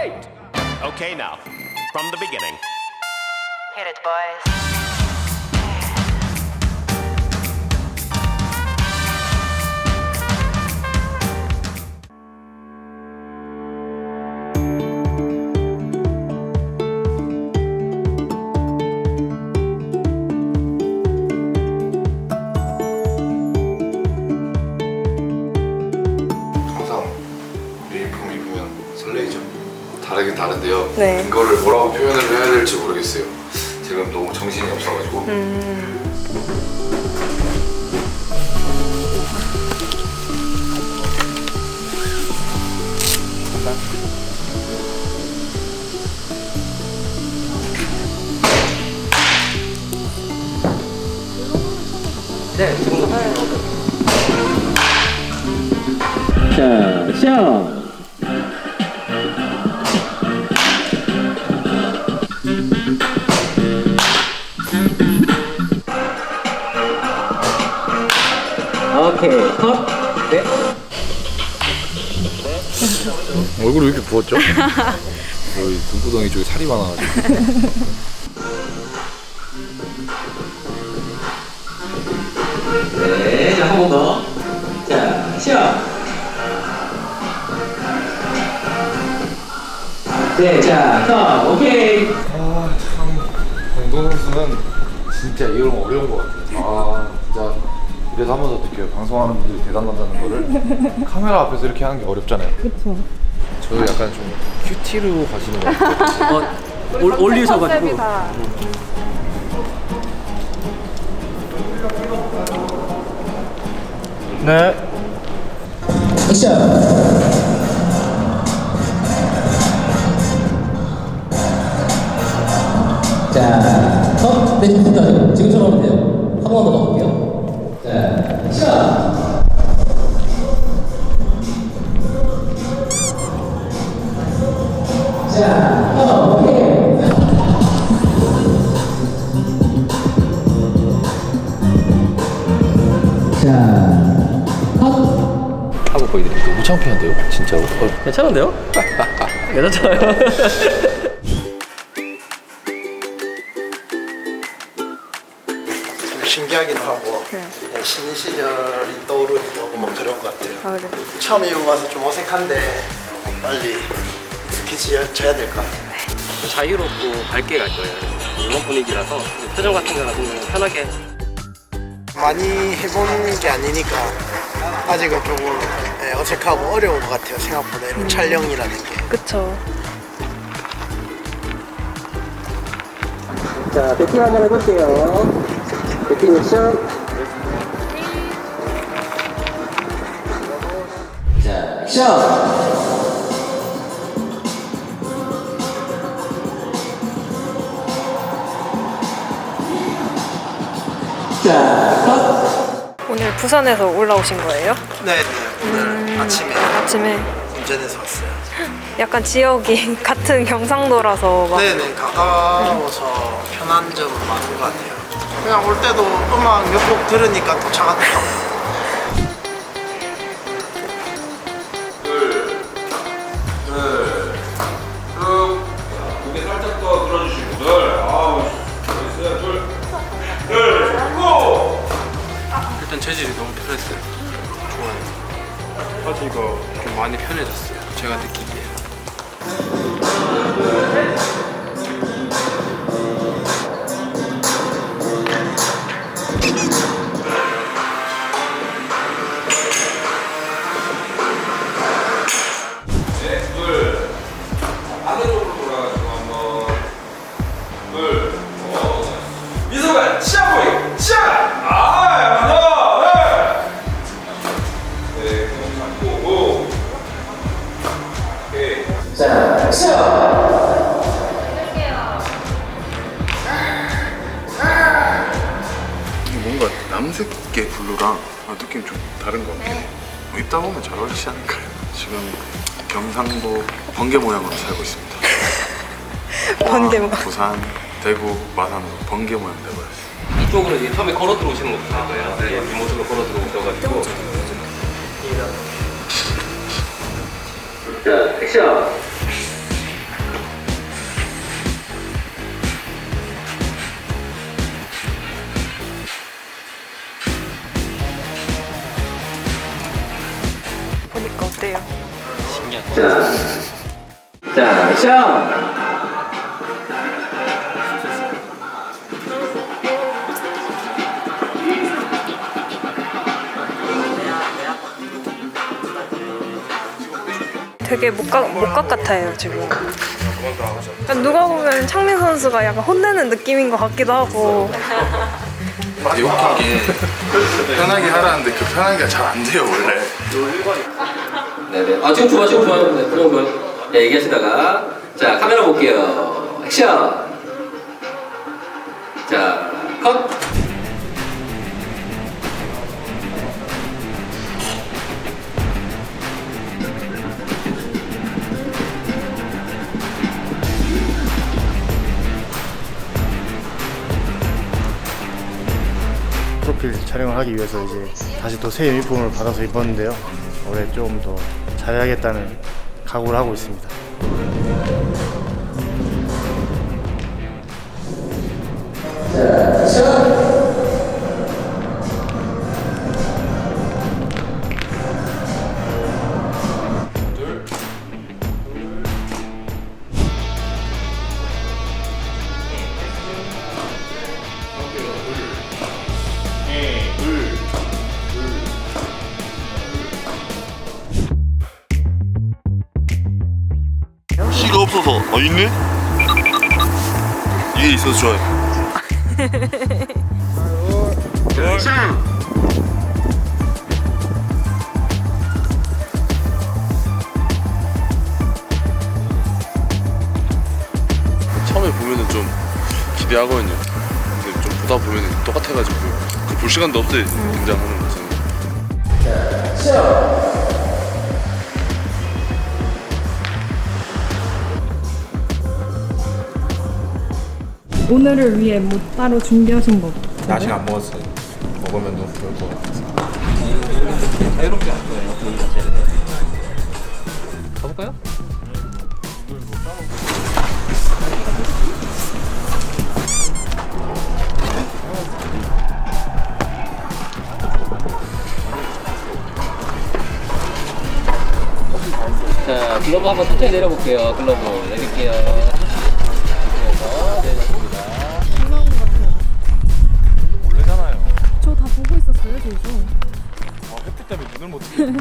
Wait! Okay, now, from the beginning. Hit it, boys. 다른데요. 네. 이거를 뭐라고 표현을 해야 될지 모르겠어요. 지금 너무 정신이 없어가지고. 네, 지금도 자, 시작! 오케이, 컷! 네. 얼굴이 왜 이렇게 부었죠? 여기 눈두덩이 쪽에 살이 많아가지고. 네, 자, 한 번 더. 자, 시작! 네, 자, 컷! 오케이! 강동 선수는 진짜 이런 거 어려운 것 같아요. 아 이래서 한 번 더 느껴요. 방송하는 분들이 대단하다는 거를 카메라 앞에서 이렇게 하는 게 어렵잖아요. 그렇죠. 저 약간 좀 큐티로 가시는 것 같아요. 어, 올, 올리셔가지고. 네. 자, 컷! 네, 좋습니다. 지금처럼 하면 돼요. 한 번더 가볼게요. 자, 시작! 자, 컷! 오케이! 자, 컷! 하고 보여드리니까 너무 창피한데요, 진짜로. 어, 괜찮은데요? 괜찮잖아요. 신기하기도 하고 네, 신인 시절이 떠오르기도 하고 막 그런 것 같아요. 아, 그래. 처음 이거 와서 좀 어색한데 빨리 익숙해져야 될 것 같아요. 자유롭고 밝게 갈 거예요. 이번 분위기라서 표정 같은 거 경우는 편하게 많이 해본 게 아니니까 아직은 조금 네, 어색하고 어려운 것 같아요. 생각보다 이런 촬영이라는 게. 그쵸. 자, 배팅 한번 해볼게요. 액션. 자, 액션! 오늘 부산에서 올라오신 거예요? 네, 네. 오늘 아침에 아침에 운전해서 왔어요. 약간 지역이 같은 경상도라서 막 네, 네. 가까워서 편한 점은 많은 것 같아요. 그냥 올 때도 음악 몇 곡 들으니까 또 차가 좋더라고요. 고개 살짝 더 들어주시고 둘 아우 잘했어요 둘 둘 고! 일단 재질이 너무 편했어요. 좋아요. 바지가 좀 많이 편해졌어요. 제가 느끼기 남색계 블루랑 아, 느낌이 좀 다른 것 같긴 해. 뭐 입다 보면 잘 어울리지 않을까요? 지금 경상도 번개 모양으로 살고 있습니다. 번개 포항, 모양. 부산, 대구, 마산 번개 모양 돼버렸어요. 이쪽으로 이제 처음에 걸어 들어오시는 거 보실 거예요. 네, 리모트로 걸어 들어오셔가지고. 자, 액션! 어때요? 자, 자, 시작! 되게 목각, 목각 같아요, 지금. 그러니까 누가 보면 창민 선수가 약간 혼내는 느낌인 것 같기도 하고. 웃긴 게 편하게 하라는데 그 편하게가 잘안 돼요 원래 네네. 아, 지금 좋아, 지금 좋아요. 네, 그럼 뭐, 네, 얘기하시다가. 자, 카메라 볼게요. 액션! 자, 컷! 촬영을 하기 위해서 이제 다시 또 새 유니폼을 받아서 입었는데요. 올해 좀 더 잘해야겠다는 각오를 하고 있습니다. C 없어서. 아 있네? 이게 있어서 좋아요. 처음에 보면은 좀 기대하거든요. 근데 좀 보다 보면은 똑같아가지고. 그 볼 시간도 없어요 긴장하는 것은 오늘을 위해 뭐 따로 준비하신 거 아직 안 먹었어요 먹으면 너무 좋을 것 같아서 가볼까요? 자, 글러브 한번 천천히 내려볼게요. 글러브 내릴게요. 계속. 아, 햇빛 때문에 눈을 못 뜨게